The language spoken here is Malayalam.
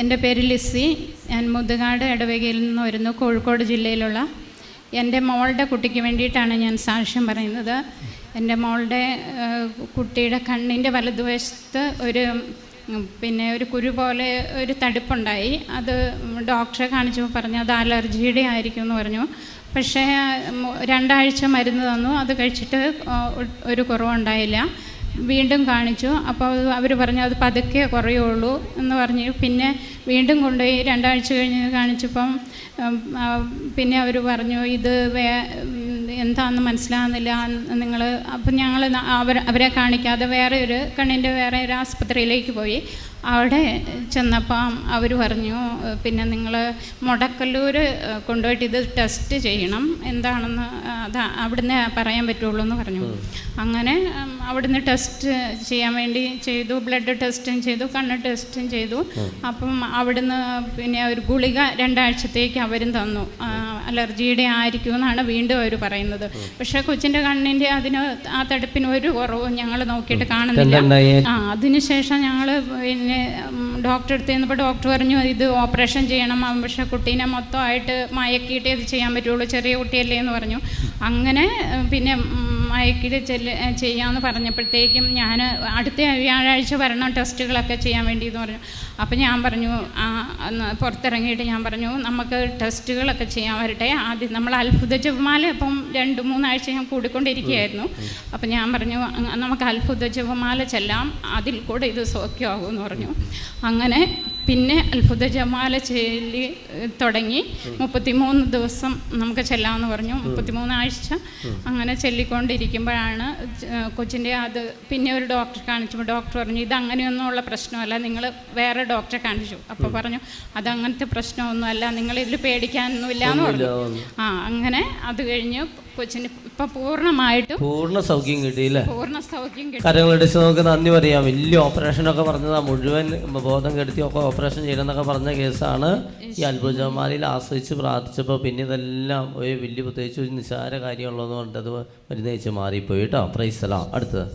എന്റെ പേര് ലിസി. ഞാൻ മുതുകാട് ഇടവകയിൽ നിന്ന് വരുന്നു. കോഴിക്കോട് ജില്ലയിലുള്ള എന്റെ മോളുടെ കുട്ടിക്ക് വേണ്ടിയിട്ടാണ് ഞാൻ സാക്ഷ്യം പറയുന്നത്. എന്റെ മോളുടെ കുട്ടിയുടെ കണ്ണിന്റെ വലതുവശത്ത് ഒരു പിന്നെ ഒരു കുരു പോലെ ഒരു തടുപ്പുണ്ടായി. അത് ഡോക്ടറെ കാണിച്ചപ്പോൾ പറഞ്ഞു അത് അലർജിയുടെ ആയിരിക്കും എന്ന് പറഞ്ഞു. പക്ഷേ രണ്ടാഴ്ച മരുന്ന് തന്നു. അത് കഴിച്ചിട്ട് ഒരു കുറവുണ്ടായില്ല. വീണ്ടും കാണിച്ചു. അപ്പോൾ അവർ പറഞ്ഞു അത് പതുക്കെ കുറയുള്ളൂ എന്ന് പറഞ്ഞു. പിന്നെ വീണ്ടും കൊണ്ടുപോയി രണ്ടാഴ്ച കഴിഞ്ഞ് കാണിച്ചപ്പം പിന്നെ അവർ പറഞ്ഞു ഇത് വേ എന്താണെന്ന് മനസ്സിലാകുന്നില്ല നിങ്ങൾ അപ്പം ഞങ്ങൾ അവർ അവരെ കാണിക്കാതെ വേറെ ഒരു കണ്ണിന്റെ വേറെ ഒരു ആസ്പത്രിയിലേക്ക് പോയി. അവിടെ ചെന്നപ്പം അവർ പറഞ്ഞു പിന്നെ നിങ്ങൾ മുടക്കല്ലൂർ കൊണ്ടുപോയിട്ട് ഇത് ടെസ്റ്റ് ചെയ്യണം. എന്താണെന്ന് അത് അവിടുന്ന് പറയാൻ പറ്റുള്ളൂ എന്ന് പറഞ്ഞു അങ്ങനെ അവിടുന്ന് ടെസ്റ്റ് ചെയ്യാൻ വേണ്ടി ചെയ്തു. ബ്ലഡ് ടെസ്റ്റും ചെയ്തു കണ്ണ് ടെസ്റ്റും ചെയ്തു. അപ്പം അവിടുന്ന് പിന്നെ ഒരു ഗുളിക രണ്ടാഴ്ചത്തേക്ക് അവരും തന്നു. അലർജിയുടെ ആയിരിക്കും എന്നാണ് വീണ്ടും അവർ പറയുന്നത്. പക്ഷേ കൊച്ചിന്റെ കണ്ണിന്റെ അതിന് ആ തടുപ്പിന് ഒരു കുറവും ഞങ്ങൾ നോക്കിയിട്ട് കാണുന്നില്ല. ആ അതിനുശേഷം ഞങ്ങൾ പിന്നെ ഡോക്ടറെ അടുത്ത് ചെന്നപ്പോൾ ഡോക്ടർ പറഞ്ഞു ഇത് ഓപ്പറേഷൻ ചെയ്യണം. പക്ഷെ പക്ഷേ കുട്ടീനെ മൊത്തമായിട്ട് മയക്കിയിട്ടേ ഇത് ചെയ്യാൻ പറ്റുള്ളൂ. ചെറിയ കുട്ടിയല്ലേ? എന്ന് പറഞ്ഞു. അങ്ങനെ പിന്നെ ഉം, ചെല്ല് ചെയ്യാമെന്ന് പറഞ്ഞപ്പോഴത്തേക്കും ഞാൻ അടുത്ത വ്യാഴാഴ്ച വരണം ടെസ്റ്റുകളൊക്കെ ചെയ്യാൻ വേണ്ടി എന്ന് പറഞ്ഞു. അപ്പോൾ ഞാൻ പറഞ്ഞു പുറത്തിറങ്ങിയിട്ട് ഞാൻ പറഞ്ഞു നമുക്ക് ടെസ്റ്റുകളൊക്കെ ചെയ്യാൻ വരട്ടെ. ആദ്യം നമ്മൾ അത്ഭുത ജപമാല ഇപ്പം രണ്ട് മൂന്നാഴ്ച ഞാൻ കൂടിക്കൊണ്ടിരിക്കുകയായിരുന്നു. അപ്പം ഞാൻ പറഞ്ഞു നമുക്ക് അത്ഭുത ജപമാല ചെല്ലാം അതിൽ കൂടെ ഇത് സൗഖ്യമാകുമെന്ന് പറഞ്ഞു. അങ്ങനെ പിന്നെ അത്ഭുത ജമാല ചൊല്ലി തുടങ്ങി. മുപ്പത്തിമൂന്ന് ദിവസം നമുക്ക് ചെല്ലാമെന്ന് പറഞ്ഞു. മുപ്പത്തിമൂന്ന് ആഴ്ച അങ്ങനെ ചൊല്ലിക്കൊണ്ടിരിക്കുമ്പോഴാണ് കൊച്ചിന്റെ അത് പിന്നെ ഒരു ഡോക്ടറെ കാണിച്ചപ്പോൾ ഡോക്ടർ പറഞ്ഞു ഇത് അങ്ങനെയൊന്നുമുള്ള പ്രശ്നമല്ല. നിങ്ങൾ വേറെ ഡോക്ടറെ കാണിച്ചു. അപ്പോൾ പറഞ്ഞു അത് അങ്ങനത്തെ പ്രശ്നമൊന്നുമല്ല. നിങ്ങൾ ഇതിൽ പേടിക്കാനൊന്നുമില്ല എന്ന് പറഞ്ഞു. ആ അങ്ങനെ അത് കഴിഞ്ഞ് കൊച്ചിന് ഇപ്പൊ പൂർണമായിട്ടും പൂർണ സൗഖ്യം കിട്ടിയില്ലേ? പൂർണ സൗഖ്യം കിട്ടി. കരങ്ങളടിച്ച് നമുക്ക് നന്ദി പറയാം. വലിയ ഓപ്പറേഷനൊക്കെ പറഞ്ഞതാ. മുഴുവൻ ബോധം കെടുത്തി ഒക്കെ ഓപ്പറേഷൻ ചെയ്യണമെന്നൊക്കെ പറഞ്ഞ കേസാണ്. ഈ അത്ഭുതമാലയിൽ ആശ്രയിച്ച് പ്രാർത്ഥിച്ചപ്പോൾ പിന്നെ ഇതെല്ലാം ഒരു വലിയ പ്രത്യേകിച്ച് ഒരു നിസ്സാര കാര്യമുള്ളതുകൊണ്ട് അത് മരുന്ന് കഴിച്ച് മാറിപ്പോയി. കേട്ടോ. പ്രൈസലാം അടുത്തത്.